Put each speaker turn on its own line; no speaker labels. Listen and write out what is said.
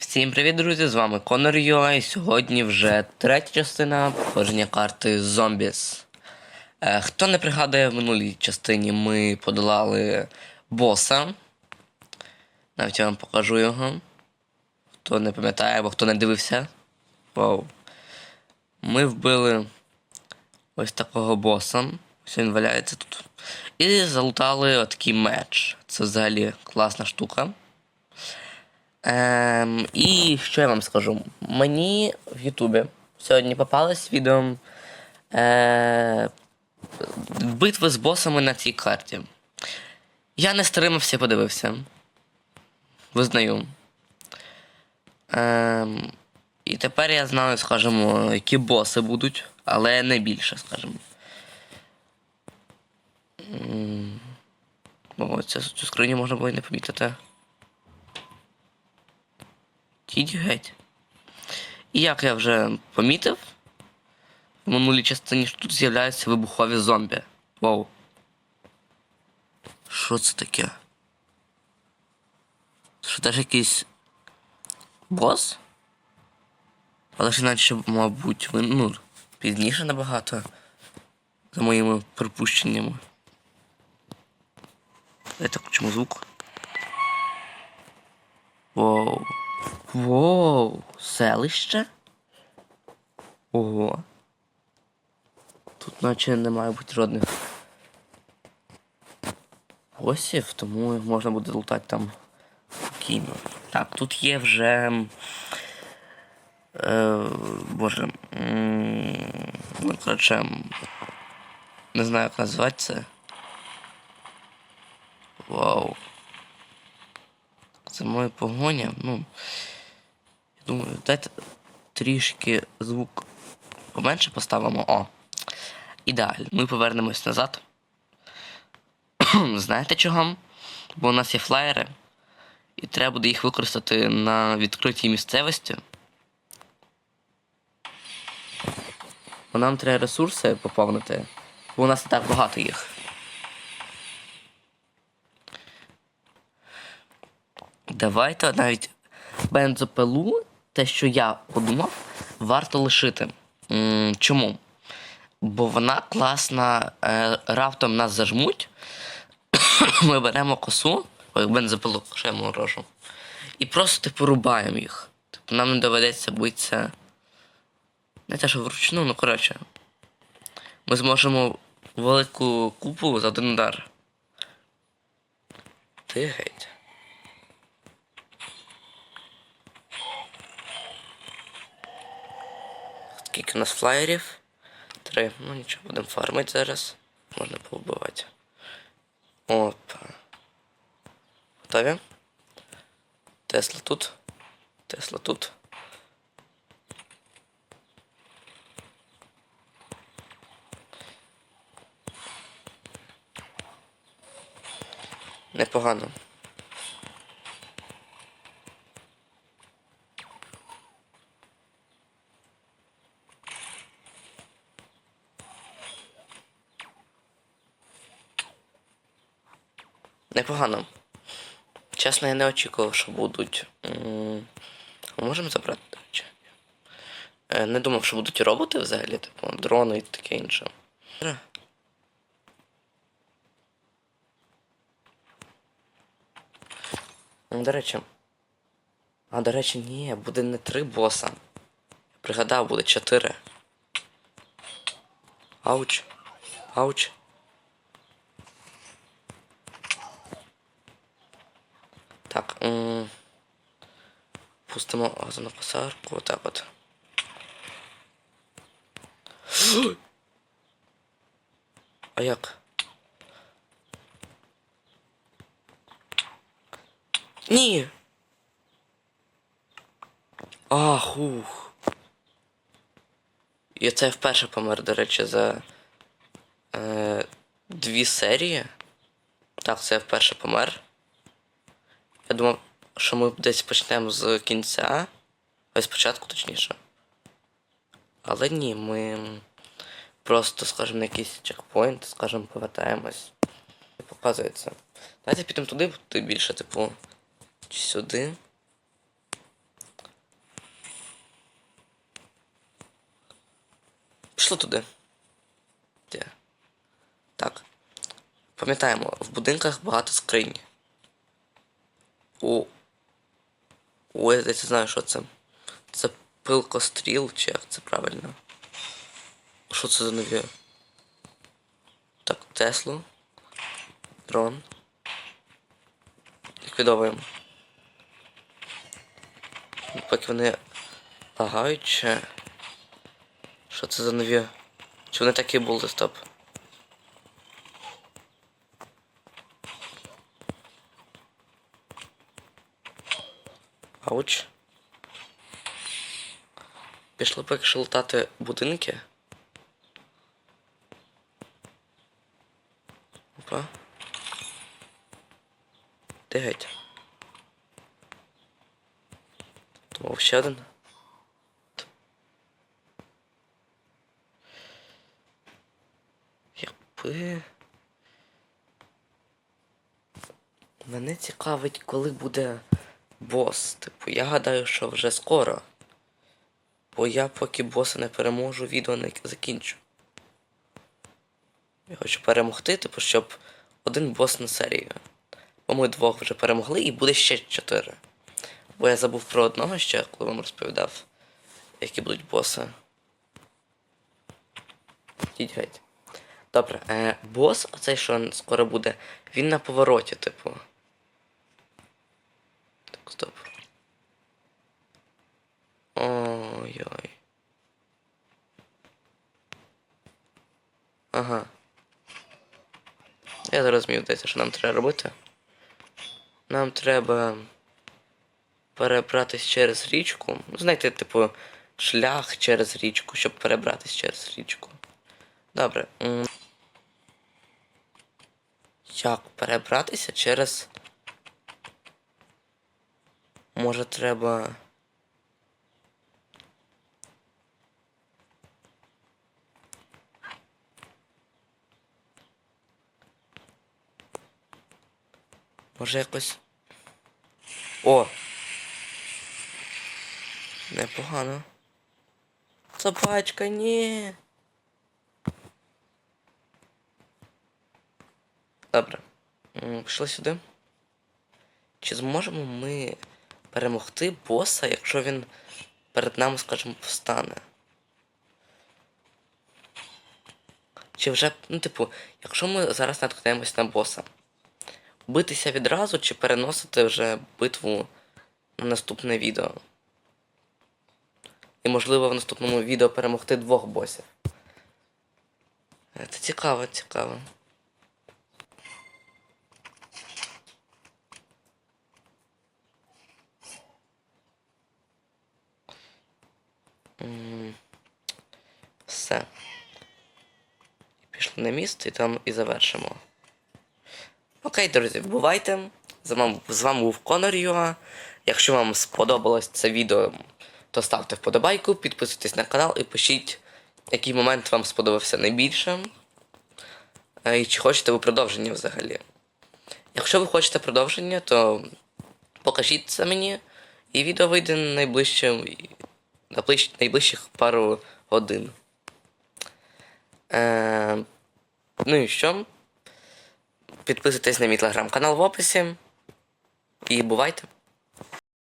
Всім привіт, друзі! З вами Конор Йо, і сьогодні вже третя частина проходження карти Zombies. Е, хто не пригадує, в минулій частині ми подолали боса. Навіть я вам покажу його. Хто не пам'ятає або хто не дивився. Вау. Ми вбили ось такого боса. Ось він валяється тут. І залутали отакий меч. Це взагалі класна штука. Ем, і що я вам скажу? Мені в Ютубі сьогодні попалось відео е, битви з босами на цій карті. Я не стримався, подивився. Визнаю. Ем, і тепер я знаю, скажімо, які боси будуть, але не більше, скажімо. О, цю, цю скриню можна було і не помітити. Тіть геть. І як я вже помітив, в минулій частині що тут з'являються вибухові зомбі. Вау. Що це таке? Що теж якийсь бос? Але ж іначе, мабуть, ви- ну, пізніше набагато. За моїми припущеннями. Я так чому звук? Воу. Воу, селище? Ого. Тут наче не має бути жодних осів, тому можна буде лутати там спокійно. Так, тут є вже. Е, боже. Ну, коротше. Не знаю, як назвати це. Вау. Це моя погоня. Ну. Думаю, дайте трішки звук поменше поставимо. О. Ідеально. Ми повернемось назад. Знаєте чого? Бо у нас є флаєри, і треба буде їх використати на відкритій місцевості. Бо нам треба ресурси поповнити, бо у нас не так багато їх. Давайте навіть бензопилу, те, що я подумав, варто лишити. Чому? Бо вона класна, е, раптом нас зажмуть. Ми беремо косу, ой, бензопилу, що я морожу, і просто типу рубаємо їх. Тобто нам не доведеться битися. Не те, що вручну, ну коротше. Ми зможемо велику купу за один удар. Ти геть. Скільки у нас флаєрів? Три. Ну нічого, будемо фармити зараз. Можна повбивати. Опа. Готові? Тесла тут. Тесла тут. Непогано. Непогано. Чесно, я не очікував, що будуть. Можемо забрати, речі? Е, Не думав, що будуть роботи взагалі, типу, дрони і таке інше. Е. До речі. А, до речі, ні, буде не три боса. Пригадав, буде чотири. Ауч. Ауч. Так. Пустимо газонокосарку, отак от. А як? Ні. Ах, ух. Я це вперше помер, до речі, за е, дві серії. Так, це я вперше помер. Я думав, що ми десь почнемо з кінця. Ось спочатку точніше. Але ні, ми просто, скажімо, на якийсь чекпоінт, скажімо, повертаємось. І показується. Давайте підемо туди, туди більше, типу. Чи сюди. Пішло туди. Де? Так. Пам'ятаємо, в будинках багато скринь. О. О, я здається, знаю, що це. Це пилкостріл, чи як це правильно? Що це за нові? Так, Теслу. Дрон. Ліквідовуємо. Поки вони лагають, чи... Що це за нові? Чи вони такі були, стоп? Ауч. Що лутати будинки. Опа. Де геть? Думав ще один. Якби. Мене цікавить, коли буде бос. Типу, я гадаю, що вже скоро. Бо я поки боса не переможу, відео не закінчу. Я хочу перемогти, типу, щоб один бос на серію. Бо ми двох вже перемогли і буде ще чотири. Бо я забув про одного ще, коли вам розповідав, які будуть боси. Йдіть геть. Добре, е, бос, оцей, що скоро буде, він на повороті, типу. Стоп. Ой-ой. Ага. Я зрозумів, десь, що нам треба робити. Нам треба перебратись через річку. Ну, Знайти, типу, шлях через річку, щоб перебратись через річку. Добре. Як перебратися через. Може треба. Може якось. О! Непогано. Собачка, ні. Добре. Пішли сюди. Чи зможемо ми перемогти боса, якщо він перед нами, скажімо, встане? Чи вже, ну, типу, якщо ми зараз наткнемось на боса, битися відразу чи переносити вже битву на наступне відео? І можливо в наступному відео перемогти двох босів. Е, Це цікаво, цікаво. На місце і там і завершимо. Окей, друзі, бувайте. З вами, з вами був Конор Юа. Якщо вам сподобалось це відео, то ставте вподобайку, підписуйтесь на канал і пишіть, який момент вам сподобався найбільше. Е, І чи хочете ви продовження взагалі. Якщо ви хочете продовження, то покажіть це мені, і відео вийде найближчим, найближ- найближчих пару годин. Е, ну і що? Підписуйтесь на мій телеграм-канал в описі. І бувайте!